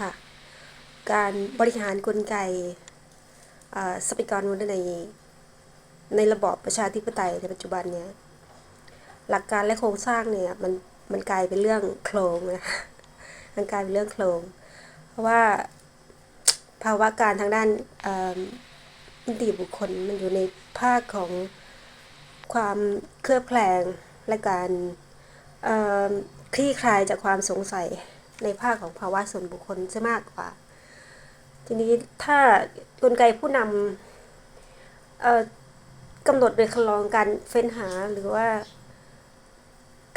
ค่ะ การบริหารกลไกทรัพยากรมนุษย์ในในระบอบประชาธิปไตยในปัจจุบันเนี่ยหลักการและโครงสร้างเนี่ยมันมันกลายเป็นเรื่องโครงนะคะมันกลายเป็นเรื่องโครง เพราะว่าภาวะการทางด้านอินิติบุคคลมันอยู่ในภาคของความเคลือบแคลงและการคลี่คลายจากความสงสัย ในภาคของภาวะส่วนบุคคลจะมากกว่า ทีนี้ถ้ากลไกผู้นำกำหนดโดยคลองการเฟ้นหาหรือว่า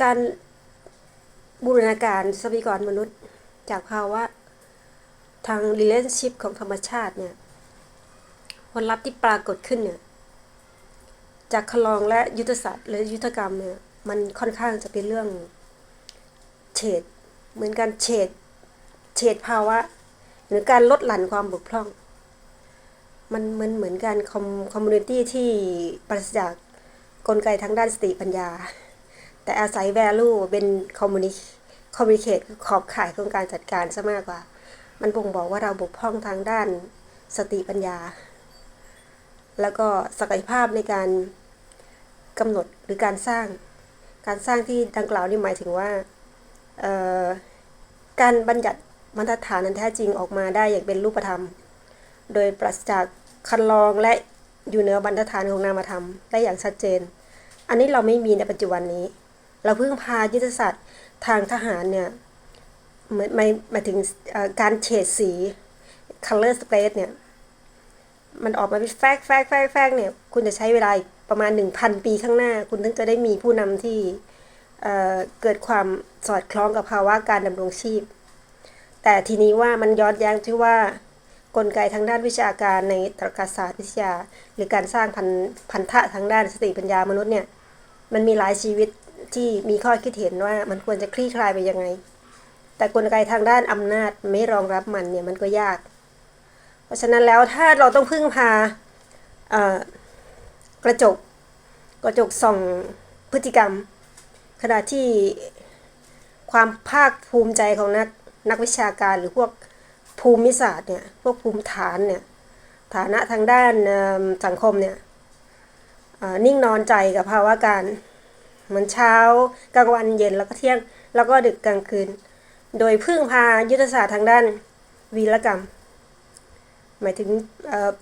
การบูรณาการทรัพยากรมนุษย์ จากภาวะทาง relationship ของธรรมชาติเนี่ยผลลัพธ์ที่ปรากฏขึ้นเนี่ยจากคลองและยุทธศาสตร์และยุทธกรรมเนี่ยมันค่อนข้างจะเป็นเรื่องเฉด เหมือนการเฉดเฉดภาวะ หรือการลดหลั่นความบกพร่อง มันมือนเหมือนการคอมคอมมูนิตี้ที่ปราศจากกลไกทางด้านสติปัญญา แต่อาศัย value เป็นคอมมูนิคอมมูนิเคตขอบข่ายของการจัดการซะมากกว่า มันบ่งบอกว่าเราบกพร่องทางด้านสติปัญญา แล้วก็ศักยภาพในการกำหนดหรือการสร้าง การสร้างที่ดังกล่าวนี่หมายถึงว่า เอ่อ การบัญญัติมาตรฐานนั้นแท้จริงออกมาได้อย่างเป็นรูปธรรม โดยปราศจากคันลองและอยู่เหนือบรรทัดฐานของนามธรรมได้อย่างชัดเจน อันนี้เราไม่มีในปัจจุบันนี้ เราเพิ่งพายุทธศาสตร์ทางทหารเนี่ยหมายหมายหมาถึงการเฉดสี color space เนี่ย มันออกมาเป็นแฟกแฟกแฟกแฟกเนี่ย คุณจะใช้เวลาประมาณ 1,000 ปีข้างหน้า คุณถึงจะได้มีผู้นำที่ เเกิดความสอดคล้องกับภาวะการดำรงชีพ แต่ทีนี้ว่ามันย้อนแย้งที่ว่ากลไกทางด้านวิชาการในตรรกศาสตร์วิทยา หรือการสร้างพันพันธะทางด้านสติปัญญามนุษย์เนี่ยมันมีหลายชีวิตที่มีข้อคิดเห็นว่ามันควรจะคลี่คลายไปยังไง แต่กลไกทางด้านอำนาจไม่รองรับมันเนี่ยมันก็ยาก เพราะฉะนั้นแล้วถ้าเราต้องพึ่งพากระจก กระจกส่องพฤติกรรม ขณะที่ความภาคภูมิใจของนักนักวิชาการหรือพวกภูมิศาสตร์เนี่ยพวกภูมิฐานเนี่ยฐานะทางด้านสังคมเนี่ยนิ่งนอนใจกับภาวะการเหมือนเช้ากลางวันเย็นแล้วก็เที่ยงแล้วก็ดึกกลางคืน โดยพึ่งพายุทธศาสตร์ทางด้านวีรกรรม หมายถึง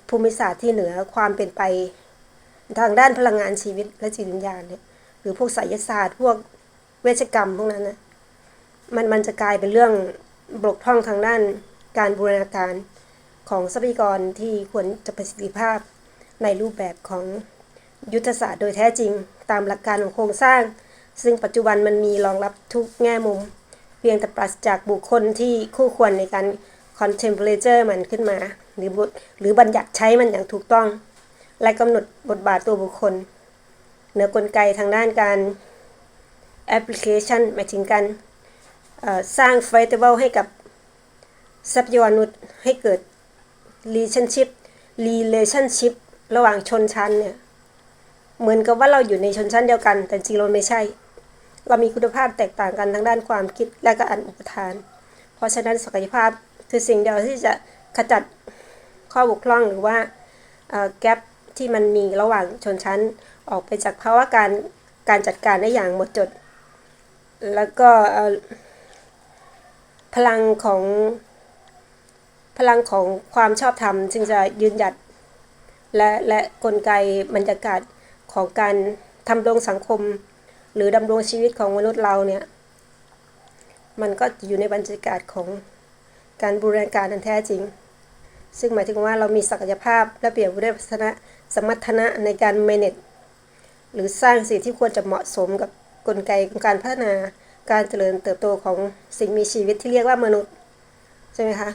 ภูมิศาสตร์ที่เหนือความเป็นไปทางด้านพลังงานชีวิตและจิตวิญญาณเนี่ย หรือพวกไสยศาสตร์ พวกเวชกรรมพวกนั้นนะมันมันจะกลายเป็นเรื่องบกพร่องทางด้านการบูรณาการของทรัพยากรที่ควรจะประสิทธิภาพในรูปแบบของยุทธศาสตร์โดยแท้จริง ตามหลักการของโครงสร้าง ซึ่งปัจจุบันมันมีรองรับทุกแง่มุม เพียงแต่ปราศจากบุคคลที่คู่ควรในการ contemplature มันขึ้นมา หรือบทหรือบัญญัติใช้มันอย่างถูกต้อง และกำหนดบทบาทตัวบุคคล เหนือกลไกทางด้านการ application หมายถึงการสร้าง flexible ให้กับทรัพยากรมนุษย์ให้เกิด relationship relationship ระหว่างชนชั้นเนี่ย เหมือนกับว่าเราอยู่ในชนชั้นเดียวกัน แต่จริงเราไม่ใช่ เรามีคุณภาพแตกต่างกันทางด้านความคิดและก็อันอุปทาน เพราะฉะนั้นศักยภาพคือสิ่งเดียวที่จะขจัดข้อบกพร่องหรือว่าแกลบ ที่มันมีระหว่างชนชั้นออกไปจากภาวะการการจัดการได้อย่างหมดจด แล้วก็พลังของพลังของความชอบธรรมจึงจะยืนหยัด และและกลไกบรรยากาศของการทำรงสังคม หรือดำรงชีวิตของมนุษย์เราเนี่ย มันก็อยู่ในบรรยากาศของการบูรณาการอันแท้จริง ซึ่งหมายถึงว่าเรามีศักยภาพและเปรียบวยพัฒนะสมรรถนะในการ manage หรือสร้างสิ่งที่ควรจะเหมาะสมกับกลไกของการพัฒนาการเจริญเติบโตของสิ่งมีชีวิตที่เรียกว่ามนุษย์ ใช่ไหมคะ